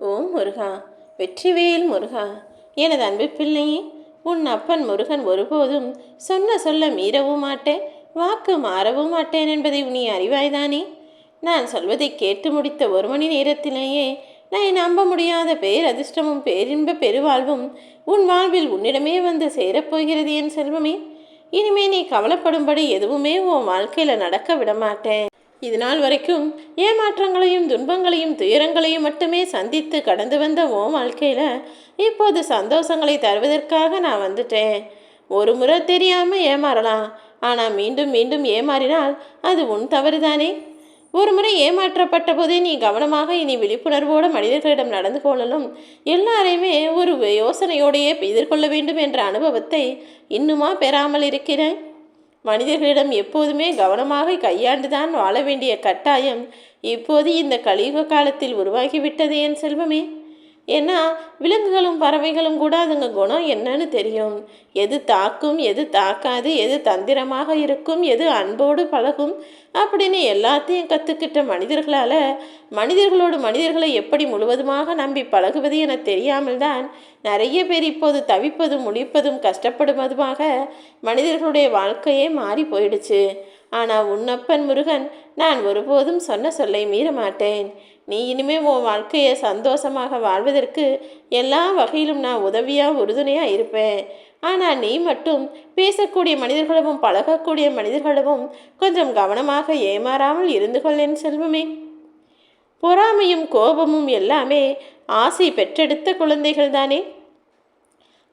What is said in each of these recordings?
ஓம் முருகா வெற்றிவேல் முருகா எனது அன்பு பிள்ளையே உன் அப்பன் முருகன் ஒருபோதும் சொன்ன சொல்ல மீறவும் மாட்டேன் வாக்கு மாறவும் மாட்டேன் என்பதை நீ அறிவாய்தானே? நான் சொல்வதை கேட்டு முடித்த ஒரு மணி நேரத்திலேயே நான் நம்ப முடியாத பேரதிர்ஷ்டமும் பேரின்ப பெருவாழ்வும் உன் வாழ்வில் உன்னிடமே வந்து சேரப்போகிறது என் செல்வமே. இனிமே நீ கவலைப்படும்படி எதுவுமே உன் வாழ்க்கையில் நடக்க விட மாட்டேன் இது நாள் வரைக்கும் ஏமாற்றங்களையும் துன்பங்களையும் துயரங்களையும் மட்டுமே சந்தித்து கடந்து வந்த உன் வாழ்க்கையில் இப்போது சந்தோஷங்களை தருவதற்காக நான் வந்துட்டேன். ஒரு முறை தெரியாமல் ஏமாறலாம். ஆனால் மீண்டும் மீண்டும் ஏமாறினால் அது உன் தவறுதானே? ஒரு முறை ஏமாற்றப்பட்ட போதே நீ கவனமாக இனி விழிப்புணர்வோடு மனிதர்களிடம் நடந்து கொள்ளலும். எல்லாரையுமே ஒரு யோசனையோடையே எதிர்கொள்ள வேண்டும் என்ற அனுபவத்தை இன்னுமா பெறாமல் இருக்கிறேன். மனிதர்களிடம் எப்போதுமே கவனமாக கையாண்டுதான் வாழ வேண்டிய கட்டாயம் இப்போது இந்த கலியுக காலத்தில் உருவாகிவிட்டது என் செல்வமே. ஏன்னா விலங்குகளும் பறவைகளும் கூட அதுங்க குணம் என்னன்னு தெரியும். எது தாக்கும் எது தாக்காது எது தந்திரமாக இருக்கும் எது அன்போடு பழகும் அப்படின்னு எல்லாத்தையும் கற்றுக்கிட்ட மனிதர்களால் மனிதர்களோடு மனிதர்களை எப்படி முழுவதுமாக நம்பி பழகுவது என தெரியாமல் தான் நிறைய பேர் இப்போது தவிப்பதும் முழிப்பதும் கஷ்டப்படுவதுமாக மனிதர்களுடைய வாழ்க்கையே மாறி போயிடுச்சு. ஆனால் உன்னப்பன் முருகன் நான் ஒருபோதும் சொன்ன சொல்லை மீற மாட்டேன் நீ இனிமே உன் வாழ்க்கையை சந்தோஷமாக வாழ்வதற்கு எல்லா வகையிலும் நான் உதவியாக உறுதுணையாக இருப்பேன். ஆனால் நீ மட்டும் பேசக்கூடிய மனிதர்களும் பழகக்கூடிய மனிதர்களும் கொஞ்சம் கவனமாக ஏமாறாமல் இருந்து கொள்ளேன் செல்வமே. பொறாமையும் கோபமும் எல்லாமே ஆசை பெற்றெடுத்த குழந்தைகள் தானே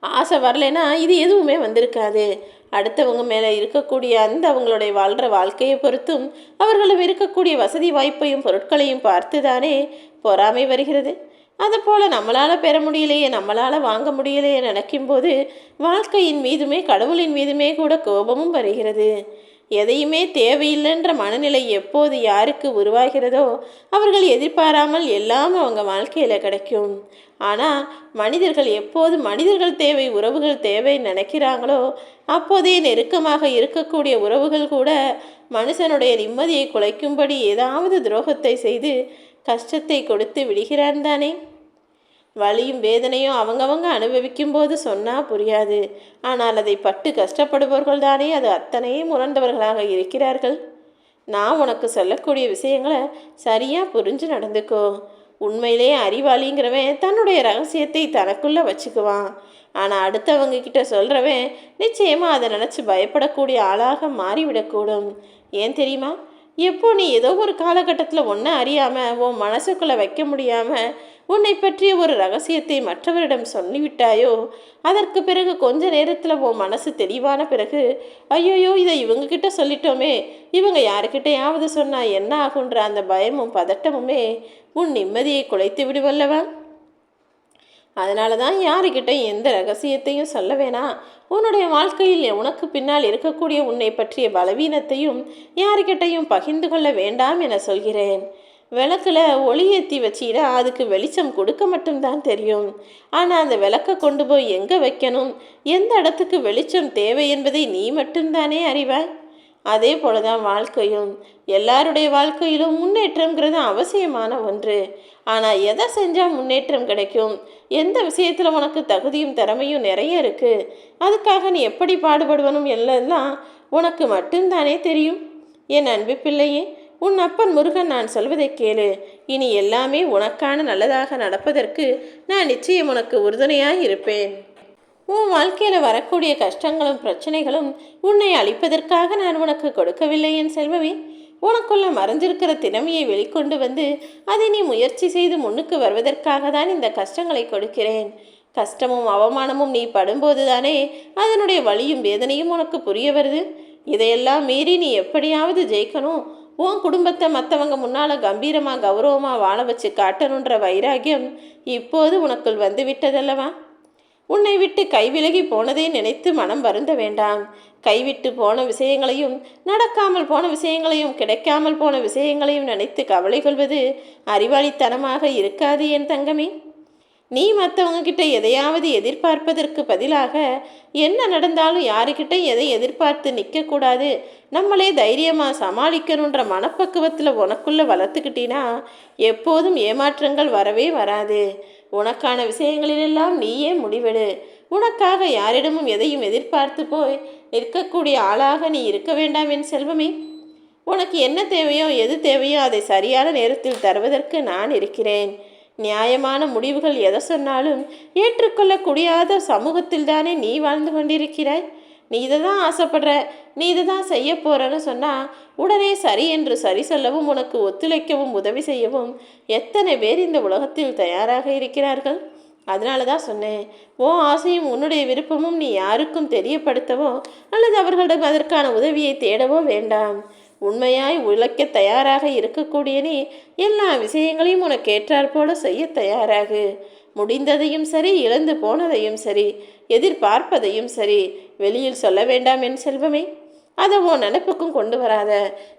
ஆசை வரலைன்னா இது எதுவுமே வந்திருக்காது. அடுத்தவங்க மேலே இருக்கக்கூடிய அந்த அவங்களுடைய வாழ்கிற வாழ்க்கையை பொறுத்தும் அவர்களும் இருக்கக்கூடிய வசதி வாய்ப்பையும் பொருட்களையும் பார்த்து தானே பொறாமை வருகிறது. அதுபோல் நம்மளால் பெற முடியலையே நம்மளால் வாங்க முடியலையே நினைக்கும்போது வாழ்க்கையின் மீதுமே கடவுளின் மீதுமே கூட கோபமும் வருகிறது. எதையுமே தேவையில்லைன்ற மனநிலை எப்போது யாருக்கு உருவாகிறதோ அவர்கள் எதிர்பாராமல் எல்லாம் அவங்க வாழ்க்கையில் கிடைக்கும். ஆனால் மனிதர்கள் எப்போது மனிதர்கள் தேவை உறவுகள் தேவை நினைக்கிறாங்களோ அப்போதே நெருக்கமாக இருக்கக்கூடிய உறவுகள் கூட மனுஷனுடைய நிம்மதியை குலைக்கும்படி ஏதாவது துரோகத்தை செய்து கஷ்டத்தை கொடுத்து விடுகிறான் தானே? வலியும் வேதனையும் அவங்கவங்க அனுபவிக்கும் போது சொன்னால் புரியாது. ஆனால் அதை பட்டு கஷ்டப்படுபவர்கள் தானே அது அத்தனையும் உணர்ந்தவர்களாக இருக்கிறார்கள். நான் உனக்கு சொல்லக்கூடிய விஷயங்களை சரியாக புரிஞ்சு நடந்துக்கோ. உண்மையிலே அறிவாளிங்கிறவன் தன்னுடைய ரகசியத்தை தனக்குள்ளே வச்சுக்குவான். ஆனால் அடுத்தவங்க கிட்ட சொல்கிறவன் நிச்சயமாக அதை நினச்சி பயப்படக்கூடிய ஆளாக மாறிவிடக்கூடும். ஏன் தெரியுமா? எப்போ நீ ஏதோ ஒரு காலகட்டத்தில் ஒன்றும் அறியாமல் உன் மனசுக்குள்ளே வைக்க முடியாமல் உன்னை பற்றிய ஒரு ரகசியத்தை மற்றவரிடம் சொல்லிவிட்டாயோ? அதற்கு பிறகு கொஞ்ச நேரத்தில் உன் மனசு தெளிவான பிறகு ஐயோயோ இதை இவங்க கிட்ட சொல்லிட்டோமே. இவங்க யாருக்கிட்டையாவது சொன்னால் என்ன ஆகுன்ற அந்த பயமும் பதட்டமுமே உன் நிம்மதியை குலைத்து விடுவல்லவா? அதனால தான் யாருக்கிட்ட எந்த ரகசியத்தையும் சொல்ல வேணாம் உன்னுடைய வாழ்க்கையில் உனக்கு பின்னால் இருக்கக்கூடிய உன்னை பற்றிய பலவீனத்தையும் யாருக்கிட்டையும் பகிர்ந்து கொள்ள வேண்டாம் என சொல்கிறேன். விளக்கில் ஒளி ஏற்றி வச்சினா அதுக்கு வெளிச்சம் கொடுக்க மட்டும்தான் தெரியும். ஆனால் அந்த விளக்கை கொண்டு போய் எங்கே வைக்கணும்? எந்த இடத்துக்கு வெளிச்சம் தேவை என்பதை நீ மட்டும்தானே அறிவாய்? அதே போல தான் வாழ்க்கையும். எல்லாருடைய வாழ்க்கையிலும் முன்னேற்றங்கிறது அவசியமான ஒன்று. ஆனால் எதை செஞ்சால் முன்னேற்றம் கிடைக்கும்? எந்த விஷயத்தில் உனக்கு தகுதியும் திறமையும் நிறைய இருக்குது அதுக்காக நீ எப்படி பாடுபடுவனும் எல்லாம் உனக்கு மட்டும்தானே தெரியும். என் அன்பு பிள்ளையே உன் அப்பன் முருகன் நான் சொல்வதை கேளு. இனி எல்லாமே உனக்கான நல்லதாக நடப்பதற்கு நான் நிச்சயம் உனக்கு உறுதுணையாக இருப்பேன் உன் வாழ்க்கையில் வரக்கூடிய கஷ்டங்களும் பிரச்சனைகளும் உன்னை அழிப்பதற்காக நான் உனக்கு கொடுக்கவில்லை என் செல்வமே. உனக்குள்ள மறைஞ்சிருக்கிற திறமையை வெளிக்கொண்டு வந்து அதை நீ முயற்சி செய்து முன்னுக்கு வருவதற்காக தான் இந்த கஷ்டங்களை கொடுக்கிறேன். கஷ்டமும் அவமானமும் நீ படும்போது தானே அதனுடைய வழியும் வேதனையும் உனக்கு புரிய வருது. இதையெல்லாம் மீறி நீ எப்படியாவது ஜெயிக்கணும். உன் குடும்பத்தை மற்றவங்க முன்னால் கம்பீரமாக கௌரவமாக வாழ வச்சு காட்டணுன்ற வைராகியம் இப்போது உனக்குள் வந்து விட்டதல்லவா உன்னை விட்டு கைவிலகி போனதை நினைத்து மனம் வருந்த வேண்டாம். கைவிட்டு போன விஷயங்களையும் நடக்காமல் போன விஷயங்களையும் கிடைக்காமல் போன விஷயங்களையும் நினைத்து கவலை கொள்வது அறிவாளித்தனமாக இருக்காது என் தங்கமே. நீ மற்றவங்கக்கிட்ட எதையாவது எதிர்பார்ப்பதற்கு பதிலாக என்ன நடந்தாலும் யாருக்கிட்ட எதை எதிர்பார்த்து நிற்கக்கூடாது நம்மளே தைரியமாக சமாளிக்கணுன்ற மனப்பக்குவத்தில் உனக்குள்ளே வளர்த்துக்கிட்டினா எப்போதும் ஏமாற்றங்கள் வரவே வராது. உனக்கான விஷயங்களிலெல்லாம் நீயே முடிவெடு. உனக்காக யாரிடமும் எதையும் எதிர்பார்த்து போய் நிற்கக்கூடிய ஆளாக நீ இருக்க வேண்டாம் என் செல்வமே. உனக்கு என்ன தேவையோ எது தேவையோ அதை சரியான நேரத்தில் தருவதற்கு நான் இருக்கிறேன். நியாயமான முடிவுகள் எதை சொன்னாலும் ஏற்றுக்கொள்ளக்கூடியாத சமூகத்தில் தானே நீ வாழ்ந்து கொண்டிருக்கிறாய்? நீ இதை தான் ஆசைப்படுற நீ இதை தான் செய்ய போறன்னு சொன்னால் உடனே சரி என்று சரி சொல்லவும் உனக்கு ஒத்துழைக்கவும் உதவி செய்யவும் எத்தனை பேர் இந்த உலகத்தில் தயாராக இருக்கிறார்கள்? அதனால தான் சொன்னேன் ஓ ஆசையும் உன்னுடைய விருப்பமும் நீ யாருக்கும் தெரியப்படுத்தவோ அல்லது அவர்களிடம் அதற்கான உதவியை தேடவோ வேண்டாம். உண்மையாய் உழைக்க தயாராக இருக்கக்கூடிய நீ எல்லா விஷயங்களையும் உனக்கு ஏற்றாற்போல செய்ய தயாராகு. முடிந்ததையும் சரி இழந்து போனதையும் சரி எதிர்பார்ப்பதையும் சரி வெளியில் சொல்ல வேண்டாம் என் செல்வமே. அதை உன் நினைப்புக்கும் கொண்டு வராத.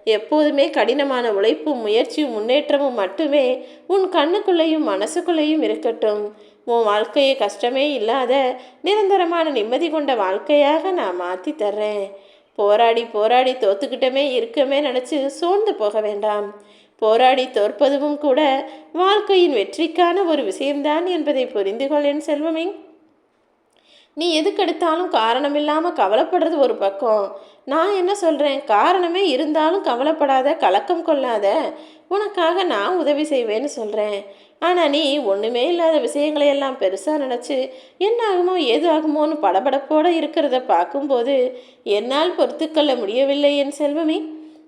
எப்போதுமே கடினமான உழைப்பும் முயற்சியும் முன்னேற்றமும் மட்டுமே உன் கண்ணுக்குள்ளேயும் மனசுக்குள்ளேயும் இருக்கட்டும். உன் வாழ்க்கையை கஷ்டமே இல்லாத நிரந்தரமான நிம்மதி கொண்ட வாழ்க்கையாக நான் மாற்றி தர்றேன். போராடி போராடி தோத்துக்கிட்டமே இருக்கமே நினச்சி சோர்ந்து போக வேண்டாம். போராடி தோற்பதுவும் கூட வாழ்க்கையின் வெற்றிக்கான ஒரு விஷயம்தான் என்பதை புரிந்து கொள் என் செல்வமே. நீ எதுக்கெடுத்தாலும் காரணம் இல்லாமல் கவலைப்படுறது ஒரு பக்கம். நான் என்ன சொல்கிறேன் காரணமே இருந்தாலும் கவலைப்படாத கலக்கம் கொள்ளாத. உனக்காக நான் உதவி செய்வேன்னு சொல்கிறேன் ஆனால் நீ ஒன்றுமே இல்லாத விஷயங்களை எல்லாம் பெருசாக நினச்சி என்ன ஆகுமோ ஏது ஆகுமோன்னு படபடப்போடு இருக்கிறத பார்க்கும்போது என்னால் பொறுத்துக்கொள்ள முடியவில்லை என் செல்வமே.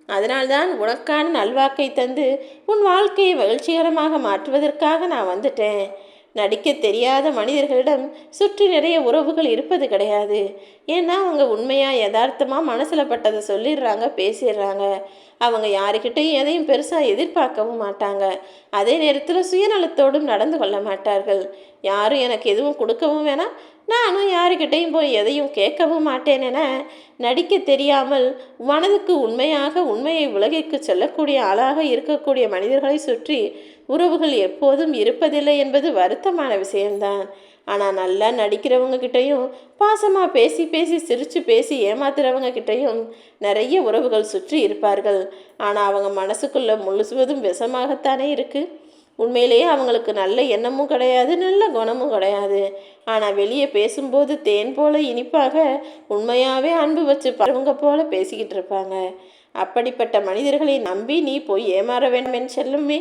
அதனால்தான் உனக்கான நல்வாக்கை தந்து உன் வாழ்க்கையை மகிழ்ச்சிகரமாக மாற்றுவதற்காக நான் வந்துட்டேன். நடிக்க தெரியாத மனிதர்களிடம் சுற்றி நிறைய உறவுகள் இருப்பது கிடையாது. ஏன்னா அவங்க உண்மையாக யதார்த்தமாக மனசில் பட்டதை சொல்லிடுறாங்க பேசிடுறாங்க. அவங்க யாருக்கிட்டையும் எதையும் பெருசாக எதிர்பார்க்கவும் மாட்டாங்க. அதே நேரத்தில் சுயநலத்தோடும் நடந்து கொள்ள மாட்டார்கள். யாரும் எனக்கு எதுவும் கொடுக்கவும் வேணாம் நானும் யாருக்கிட்டையும் போய் எதையும் கேட்கவும் மாட்டேன் என நடிக்க தெரியாமல் மனதுக்கு உண்மையாக உண்மையை உலகிற்கு சொல்லக்கூடிய ஆளாக இருக்கக்கூடிய மனிதர்களை சுற்றி உறவுகள் எப்போதும் இருப்பதில்லை என்பது வருத்தமான விஷயம்தான். ஆனால் நல்லா நடிக்கிறவங்க கிட்டையும் பாசமாக பேசி பேசி சிரித்து பேசி ஏமாத்துறவங்க கிட்டையும் நிறைய உறவுகள் சுற்றி இருப்பார்கள். ஆனால் அவங்க மனசுக்குள்ளே முழுசுவதும் விஷமாகத்தானே இருக்குது உண்மையிலேயே அவங்களுக்கு நல்ல எண்ணமும் கிடையாது நல்ல குணமும் கிடையாது. ஆனால் வெளியே பேசும்போது தேன் போல இனிப்பாக உண்மையாகவே அன்பு வச்சு பறவங்க போல பேசிக்கிட்டு இருப்பாங்க. அப்படிப்பட்ட மனிதர்களை நம்பி நீ போய் ஏமாற வேண்டும் என்று செல்லுமே.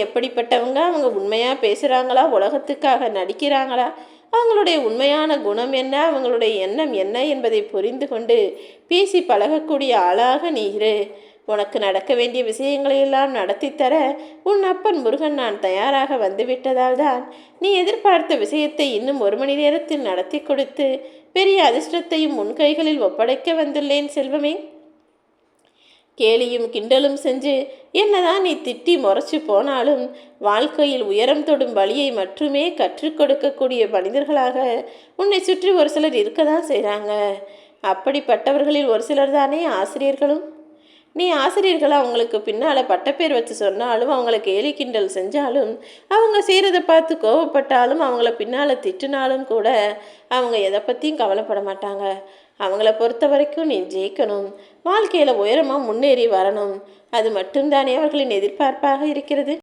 எப்படிப்பட்டவங்க? அவங்க உண்மையாக பேசுகிறாங்களா உலகத்துக்காக நடிக்கிறாங்களா? அவங்களுடைய உண்மையான குணம் என்ன? அவங்களுடைய எண்ணம் என்ன என்பதை புரிந்து கொண்டு பேசி பழகக்கூடிய ஆளாக நீ இரு. உனக்கு நடக்க வேண்டிய விஷயங்களை எல்லாம் தர உன் அப்பன் முருகன் நான் தயாராக வந்துவிட்டதால் தான் நீ எதிர்பார்த்த விஷயத்தை இன்னும் ஒரு மணி நேரத்தில் நடத்தி கொடுத்து பெரிய அதிர்ஷ்டத்தையும் உன் கைகளில் ஒப்படைக்க வந்துள்ளேன் செல்வமே. கேலியும் கிண்டலும் செஞ்சு என்னதான் நீ திட்டி முறைச்சி போனாலும் வாழ்க்கையில் உயரம் தொடும் வழியை மட்டுமே கற்றுக் கொடுக்கக்கூடிய மனிதர்களாக உன்னை சுற்றி ஒரு சிலர் இருக்க தான் செய்கிறாங்க அப்படிப்பட்டவர்களில் ஒரு சிலர் தானே ஆசிரியர்களும்? நீ ஆசிரியர்கள் அவங்களுக்கு பின்னால் பட்டப்பேர் வச்சு சொன்னாலும் அவங்கள கேலி கிண்டல் செஞ்சாலும் அவங்க செய்கிறத பார்த்து கோவப்பட்டாலும் அவங்கள பின்னால் திட்டினாலும் கூட அவங்க எதை பற்றியும் கவலைப்பட மாட்டாங்க. அவங்கள பொறுத்த வரைக்கும் நீ ஜெயிக்கணும். வாழ்க்கையில் உயரமாக முன்னேறி வரணும். அது மட்டும்தானே அவர்களின் எதிர்பார்ப்பாக இருக்கிறது?